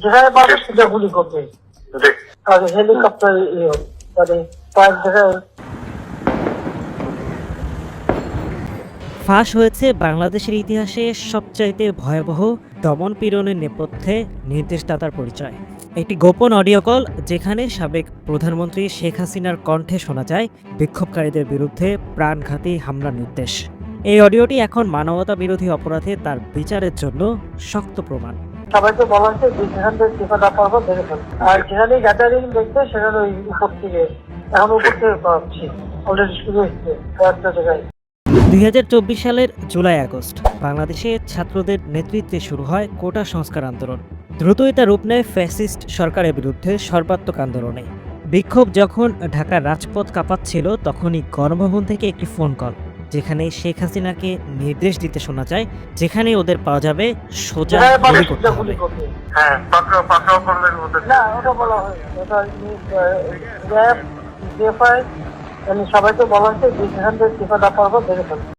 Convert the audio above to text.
যেখানে পারবে সেটা গুলি করবে। জি হেলিকপ্টার মানে কয়েক জায়গায় ফাঁস হয়েছে বাংলাদেশের ইতিহাসে সবচাইতে ভয়াবহ দমন পীড়নের নেপথ্যে নির্দেশদাতার পরিচয়। একটি গোপন অডিও কল যেখানে সাবেক প্রধানমন্ত্রী শেখ হাসিনার কণ্ঠে শোনা যায় বিক্ষোভকারীদের বিরুদ্ধে প্রাণঘাতী হামলার নির্দেশ। এই অডিওটি এখন মানবতা বিরোধী অপরাধে তার বিচারের জন্য শক্ত প্রমাণ। সবাইকে বলা হয়েছে যে যেখান থেকে টিকা না পারব দেখে ফেলবে আর যেখানে গ্যাদারিং দেখবে, সেখানে ওই উপর থেকে এখন উপর থেকে পাচ্ছি অলরেডি শুরু হয়েছে কয়েকটা জায়গায়। দুই হাজার চব্বিশ সালের জুলাই আগস্ট, বাংলাদেশে ছাত্রদের নেতৃত্বে শুরু হয় কোটা সংস্কার আন্দোলন। দ্রুতই তা রূপ নেয় ফ্যাসিস্ট সরকারের বিরুদ্ধে সর্বাত্মক আন্দোলনে। বিক্ষোভ যখন ঢাকার রাজপথ কাঁপাচ্ছিল, তখনই গণভবন থেকে একটি ফোন কল যেখানে শেখ হাসিনাকে নির্দেশ দিতে শোনা যায় যেখানে ওদের পাওয়া যাবে সোজা গুলি করতে হবে। হ্যাঁ না ওটা বলা হয় ওটা মানে সবাইকে বলা হয়েছে যে যেখান থেকে টিকা পারব দেখে